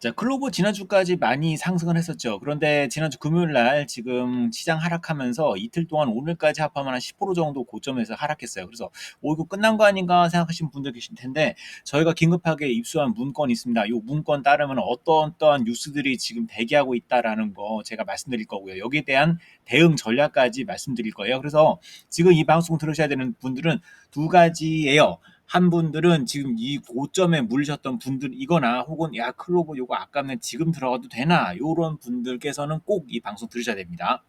자, 클로버 지난주까지 많이 상승을 했었죠. 그런데 지난주 금요일 날 지금 시장 하락하면서 이틀 동안 오늘까지 합하면 한 10% 정도 고점에서 하락했어요. 그래서 오 이거 끝난 거 아닌가 생각하시는 분들 계실 텐데 저희가 긴급하게 입수한 문건이 있습니다. 이 문건 따르면 어떤 어떠한 뉴스들이 지금 대기하고 있다라는 거 제가 말씀드릴 거고요. 여기에 대한 대응 전략까지 말씀드릴 거예요. 그래서 지금 이 방송 들으셔야 되는 분들은 두 가지예요. 한 분들은 지금 이 고점에 물으셨던 분들이거나 혹은 야 클로버 요거 아깝네 지금 들어가도 되나 요런 분들께서는 꼭 이 방송 들으셔야 됩니다.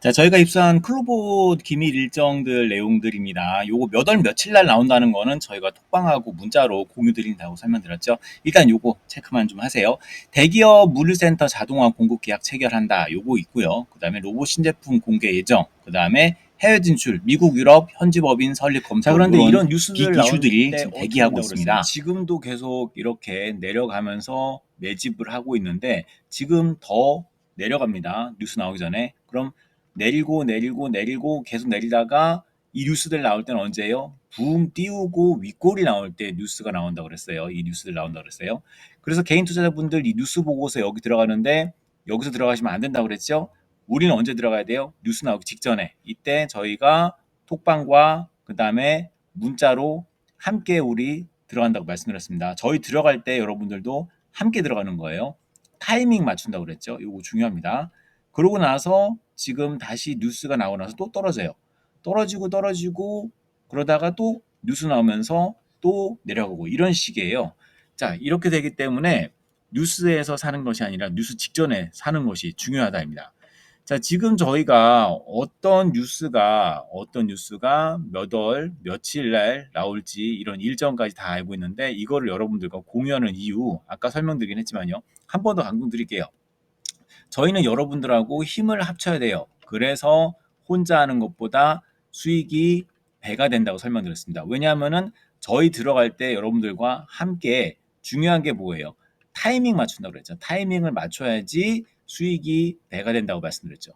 자, 저희가 입수한 클로버 기밀 일정들 내용들입니다. 요거 몇 월 며칠 날 나온다는 거는 저희가 톡방하고 문자로 공유 드린다고 설명드렸죠. 일단 요거 체크만 좀 하세요. 대기업 물류센터 자동화 공급 계약 체결한다. 요거 있고요. 그다음에 로봇 신제품 공개 예정. 그다음에 해외 진출, 미국, 유럽 현지 법인 설립. 자, 그런데 이런 뉴스들 이슈들이 지금 대기하고 있습니다. 지금도 계속 이렇게 내려가면서 매집을 하고 있는데 지금 더 내려갑니다. 뉴스 나오기 전에. 그럼 내리고 내리고 내리고 계속 내리다가 이 뉴스들 나올 때는 언제예요? 붕 띄우고 윗골이 나올 때 뉴스가 나온다고 그랬어요. 이 뉴스들 나온다고 그랬어요. 그래서 개인 투자자분들 이 뉴스 보고서 여기 들어가는데 여기서 들어가시면 안 된다고 그랬죠? 우리는 언제 들어가야 돼요? 뉴스 나오기 직전에. 이때 저희가 톡방과 그 다음에 문자로 함께 우리 들어간다고 말씀드렸습니다. 저희 들어갈 때 여러분들도 함께 들어가는 거예요. 타이밍 맞춘다고 그랬죠. 이거 중요합니다. 그러고 나서 지금 다시 뉴스가 나오고 나서 또 떨어져요. 떨어지고 떨어지고 그러다가 또 뉴스 나오면서 또 내려가고 이런 식이에요. 자, 이렇게 되기 때문에 뉴스에서 사는 것이 아니라 뉴스 직전에 사는 것이 중요하다입니다. 자, 지금 저희가 어떤 뉴스가 어떤 뉴스가 몇 월, 며칠 날 나올지 이런 일정까지 다 알고 있는데 이거를 여러분들과 공유하는 이유 아까 설명드리긴 했지만요. 한 번 더 강조드릴게요. 저희는 여러분들하고 힘을 합쳐야 돼요. 그래서 혼자 하는 것보다 수익이 배가 된다고 설명드렸습니다. 왜냐하면은 저희 들어갈 때 여러분들과 함께 중요한 게 뭐예요? 타이밍 맞춘다고 그랬죠. 타이밍을 맞춰야지 수익이 배가 된다고 말씀드렸죠.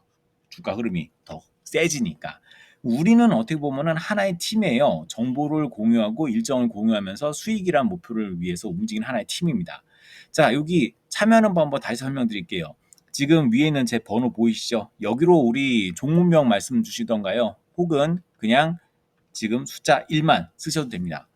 주가 흐름이 더 세지니까. 우리는 어떻게 보면은 하나의 팀이에요. 정보를 공유하고 일정을 공유하면서 수익이란 목표를 위해서 움직이는 하나의 팀입니다. 자, 여기 참여하는 방법 다시 설명드릴게요. 지금 위에 있는 제 번호 보이시죠? 여기로 우리 종목명 말씀 주시던가요? 혹은 그냥 지금 숫자 1만 쓰셔도 됩니다.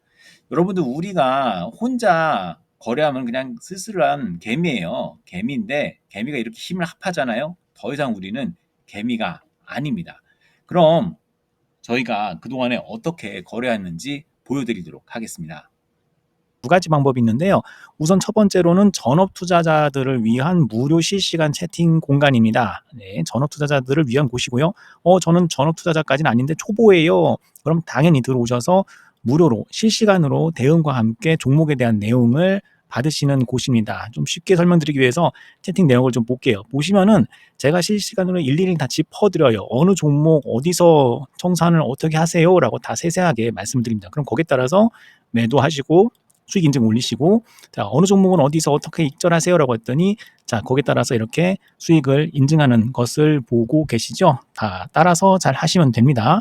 여러분들 우리가 혼자 거래하면 그냥 쓸쓸한 개미예요. 개미인데 개미가 이렇게 힘을 합하잖아요. 더 이상 우리는 개미가 아닙니다. 그럼 저희가 그동안에 어떻게 거래했는지 보여드리도록 하겠습니다. 두 가지 방법이 있는데요. 우선 첫 번째로는 전업 투자자들을 위한 무료 실시간 채팅 공간입니다. 네, 전업 투자자들을 위한 곳이고요. 어, 저는 전업 투자자까지는 아닌데 초보예요. 그럼 당연히 들어오셔서 무료로 실시간으로 대응과 함께 종목에 대한 내용을 받으시는 곳입니다. 좀 쉽게 설명드리기 위해서 채팅 내용을 좀 볼게요. 보시면은 제가 실시간으로 일일이 다 짚어드려요. 어느 종목 어디서 청산을 어떻게 하세요라고 다 세세하게 말씀드립니다. 그럼 거기에 따라서 매도하시고 수익 인증 올리시고 자 어느 종목은 어디서 어떻게 익절하세요라고 했더니 자 거기에 따라서 이렇게 수익을 인증하는 것을 보고 계시죠. 다 따라서 잘 하시면 됩니다.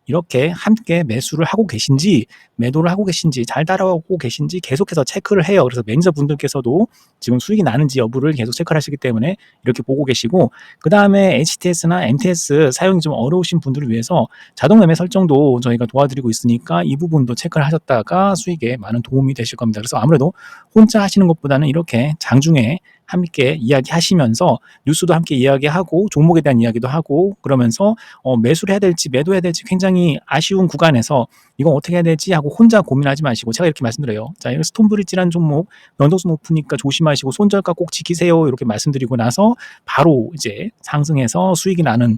이렇게 함께 매수를 하고 계신지 매도를 하고 계신지 잘 따라오고 계신지 계속해서 체크를 해요. 그래서 매니저 분들께서도 지금 수익이 나는지 여부를 계속 체크를 하시기 때문에 이렇게 보고 계시고 그 다음에 HTS나 MTS 사용이 좀 어려우신 분들을 위해서 자동 매매 설정도 저희가 도와드리고 있으니까 이 부분도 체크를 하셨다가 수익에 많은 도움이 되실 겁니다. 그래서 아무래도 혼자 하시는 것보다는 이렇게 장중에 함께 이야기하시면서 뉴스도 함께 이야기하고 종목에 대한 이야기도 하고 그러면서 어, 매수를 해야 될지 매도해야 될지 굉장히 아쉬운 구간에서 이건 어떻게 해야 되지 하고 혼자 고민하지 마시고 제가 이렇게 말씀드려요. 자, 이거 스톤브리지라는 종목 연동수 높으니까 조심하시고 손절가 꼭 지키세요. 이렇게 말씀드리고 나서 바로 이제 상승해서 수익이 나는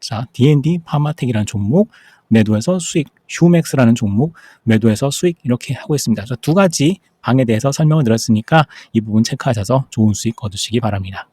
자 D&D 파마텍이라는 종목 매도해서 수익, 휴맥스라는 종목 매도해서 수익 이렇게 하고 있습니다. 두 가지 방에 대해서 설명을 드렸으니까 이 부분 체크하셔서 좋은 수익 거두시기 바랍니다.